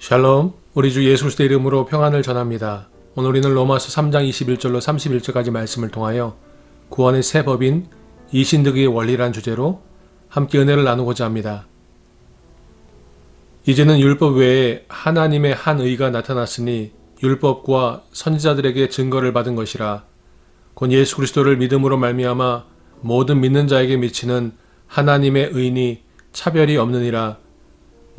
샬롬, 우리 주 예수 그리스도의 이름으로 평안을 전합니다. 오늘 우리는 로마서 3장 21절로 31절까지 말씀을 통하여 구원의 새 법인 이신득의 원리란 주제로 함께 은혜를 나누고자 합니다. 이제는 율법 외에 하나님의 한 의가 나타났으니 율법과 선지자들에게 증거를 받은 것이라 곧 예수 그리스도를 믿음으로 말미암아 모든 믿는 자에게 미치는 하나님의 의니 차별이 없느니라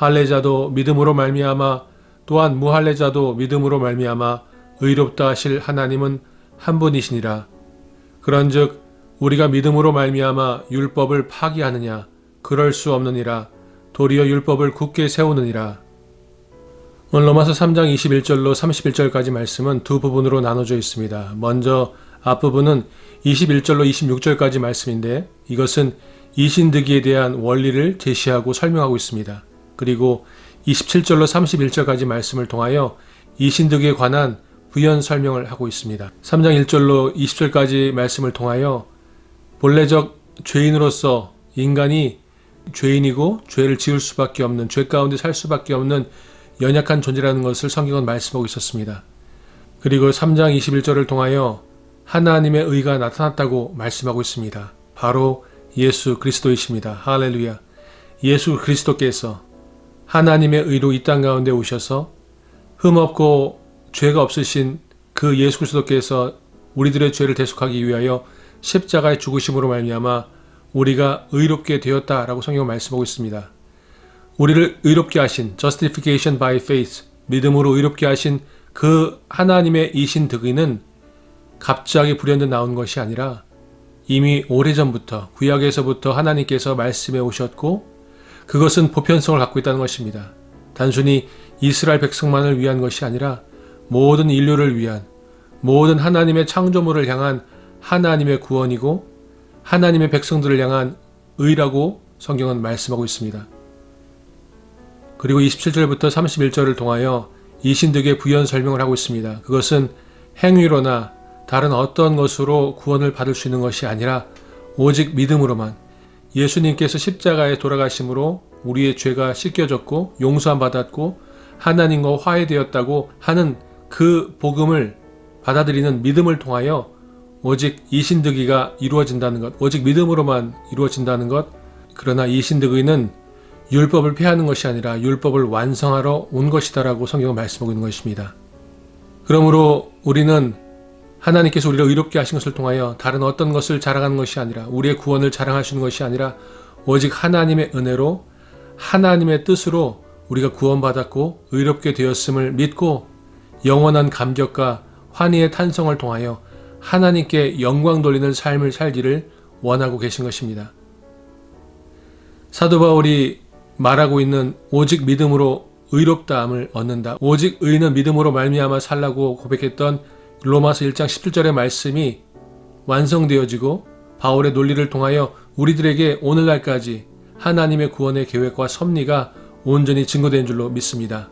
할례자도 믿음으로 말미암아 또한 무할례자도 믿음으로 말미암아 의롭다 하실 하나님은 한 분이시니라. 그런즉 우리가 믿음으로 말미암아 율법을 파기하느냐 그럴 수 없느니라. 도리어 율법을 굳게 세우느니라. 오늘 로마서 3장 21절로 31절까지 말씀은 두 부분으로 나눠져 있습니다. 먼저 앞부분은 21절로 26절까지 말씀인데 이것은 이신득기에 대한 원리를 제시하고 설명하고 있습니다. 그리고 27절로 31절까지 말씀을 통하여 이 신득에 관한 부연 설명을 하고 있습니다. 3장 1절로 20절까지 말씀을 통하여 본래적 죄인으로서 인간이 죄인이고 죄를 지을 수밖에 없는 죄 가운데 살 수밖에 없는 연약한 존재라는 것을 성경은 말씀하고 있었습니다. 그리고 3장 21절을 통하여 하나님의 의가 나타났다고 말씀하고 있습니다. 바로 예수 그리스도이십니다. 할렐루야. 예수 그리스도께서 하나님의 의로 이 땅 가운데 오셔서 흠없고 죄가 없으신 그 예수 그리스도께서 우리들의 죄를 대속하기 위하여 십자가의 죽으심으로 말미암아 우리가 의롭게 되었다라고 성경 말씀하고 있습니다. 우리를 의롭게 하신 justification by faith 믿음으로 의롭게 하신 그 하나님의 이신 득의는 갑자기 불현듯 나온 것이 아니라 이미 오래전부터 구약에서부터 하나님께서 말씀해 오셨고 그것은 보편성을 갖고 있다는 것입니다. 단순히 이스라엘 백성만을 위한 것이 아니라 모든 인류를 위한 모든 하나님의 창조물을 향한 하나님의 구원이고 하나님의 백성들을 향한 의라고 성경은 말씀하고 있습니다. 그리고 27절부터 31절을 통하여 이신득의 부연 설명을 하고 있습니다. 그것은 행위로나 다른 어떤 것으로 구원을 받을 수 있는 것이 아니라 오직 믿음으로만 예수님께서 십자가에 돌아가심으로 우리의 죄가 씻겨졌고 용서함 받았고 하나님과 화해되었다고 하는 그 복음을 받아들이는 믿음을 통하여 오직 이신득이가 이루어진다는 것, 오직 믿음으로만 이루어진다는 것. 그러나 이신득의는 율법을 폐하는 것이 아니라 율법을 완성하러 온 것이다라고 성경은 말씀하고 있는 것입니다. 그러므로 우리는 하나님께서 우리를 의롭게 하신 것을 통하여 다른 어떤 것을 자랑하는 것이 아니라 우리의 구원을 있는 것이 아니라 오직 하나님의 은혜로 하나님의 뜻으로 우리가 구원받았고 의롭게 되었음을 믿고 영원한 감격과 환희의 탄성을 통하여 하나님께 영광 돌리는 삶을 살기를 원하고 계신 것입니다. 사도 바울이 말하고 있는 오직 믿음으로 의롭다함을 얻는다. 오직 의는 믿음으로 말미암아 살라고 고백했던 로마서 1장 17절의 말씀이 완성되어지고 바울의 논리를 통하여 우리들에게 오늘날까지 하나님의 구원의 계획과 섭리가 온전히 증거된 줄로 믿습니다.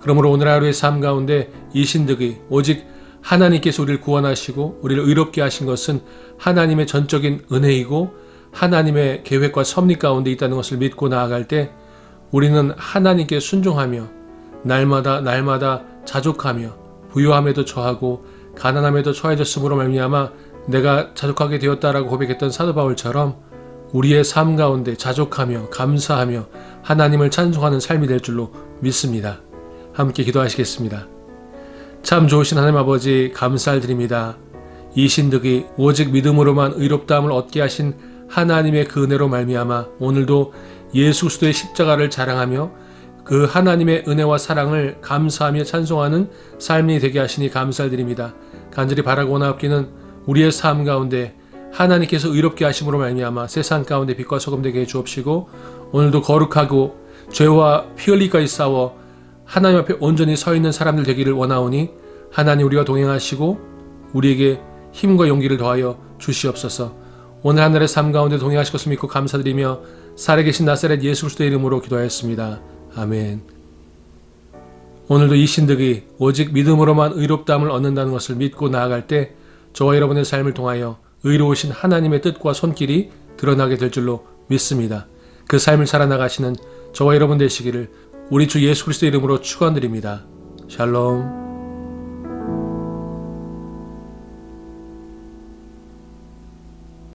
그러므로 오늘 하루의 삶 가운데 이 신득이 오직 하나님께서 우리를 구원하시고 우리를 의롭게 하신 것은 하나님의 전적인 은혜이고 하나님의 계획과 섭리 가운데 있다는 것을 믿고 나아갈 때 우리는 하나님께 순종하며 날마다 날마다 자족하며 부유함에도 처하고 가난함에도 처해졌으므로 말미암아 내가 자족하게 되었다라고 고백했던 사도 바울처럼 우리의 삶 가운데 자족하며 감사하며 하나님을 찬송하는 삶이 될 줄로 믿습니다. 함께 기도하시겠습니다. 참 좋으신 하나님 아버지 감사드립니다. 이 신득이 오직 믿음으로만 의롭다함을 얻게 하신 하나님의 그 은혜로 말미암아 오늘도 예수 그리스도의 십자가를 자랑하며 그 하나님의 은혜와 사랑을 감사하며 찬송하는 삶이 되게 하시니 감사드립니다. 간절히 바라고 원하옵기는 우리의 삶 가운데 하나님께서 의롭게 하심으로 말미암아 세상 가운데 빛과 소금 되게 해 주옵시고 오늘도 거룩하고 죄와 피 흘리까지 싸워 하나님 앞에 온전히 서 있는 사람들 되기를 원하오니 하나님 우리와 동행하시고 우리에게 힘과 용기를 더하여 주시옵소서. 오늘 하늘의 삶 가운데 동행하실 것을 믿고 감사드리며 살아계신 나사렛 예수 그리스도의 이름으로 기도하였습니다. 아멘. 오늘도 이 신득이 오직 믿음으로만 의롭다함을 얻는다는 것을 믿고 나아갈 때 저와 여러분의 삶을 통하여 의로우신 하나님의 뜻과 손길이 드러나게 될 줄로 믿습니다. 그 삶을 살아나가시는 저와 여러분 되시기를 우리 주 예수 그리스도 이름으로 축원드립니다. 샬롬.